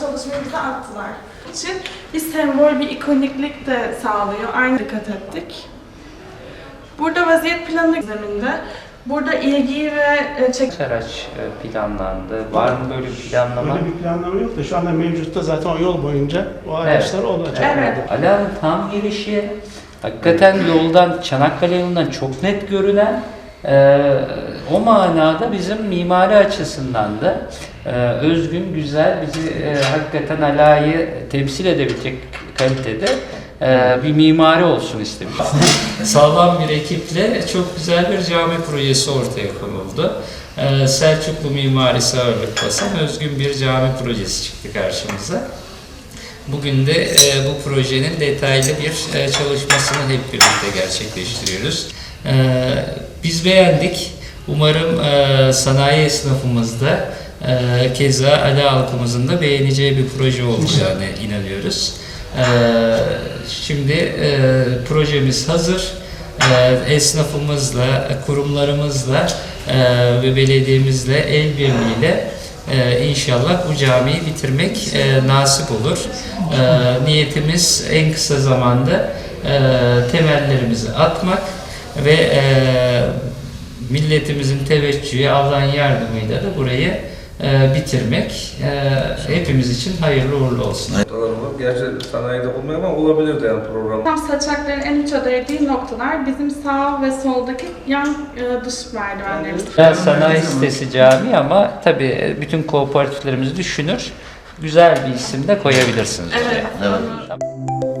çalışmayı bize attılar. için bir sembol, bir ikoniklik de sağlıyor. Aynı dikkat ettik. Burada vaziyet planı zeminde. Burada ilgiyi ve e, çek Araç e, planlandı. Var mı böyle bir planlama? Öyle bir planlama yok da şu anda mevcutta zaten o yol boyunca o araçlar olacak. Evet. Alanın tam girişi hakikaten yoldan Çanakkale yolundan çok net görünen e, o manada bizim mimari açısından da e, özgün, güzel, bizi e, hakikaten alayı temsil edebilecek kalitede e, bir mimari olsun istemiş. Sağlam bir ekiple çok güzel bir cami projesi ortaya konuldu. Ee, Selçuklu mimarisi ağırlık basan özgün bir cami projesi çıktı karşımıza. Bugün de e, bu projenin detaylı bir e, çalışmasını hep birlikte gerçekleştiriyoruz. Ee, biz beğendik. Umarım e, sanayi esnafımız da e, keza Ali halkımızın da beğeneceği bir proje olacağını inanıyoruz. Ee, Şimdi e, projemiz hazır. E, esnafımızla, kurumlarımızla ve belediyemizle el birliğiyle e, inşallah bu camiyi bitirmek e, nasip olur. E, niyetimiz en kısa zamanda e, temellerimizi atmak ve e, milletimizin teveccühü Allah'ın yardımıyla da burayı e, bitirmek e, hepimiz için hayırlı uğurlu olsun. Gerçi sanayide olmuyor ama olabilirdi yani program. Tam saçakların en uça değdiği noktalar bizim sağ ve soldaki yan e, dış merdivenlerimiz. Güzel sanayi sitesi cami ama tabii bütün kooperatiflerimizi düşünür. Güzel bir isim de koyabilirsiniz. Evet. oraya. onu-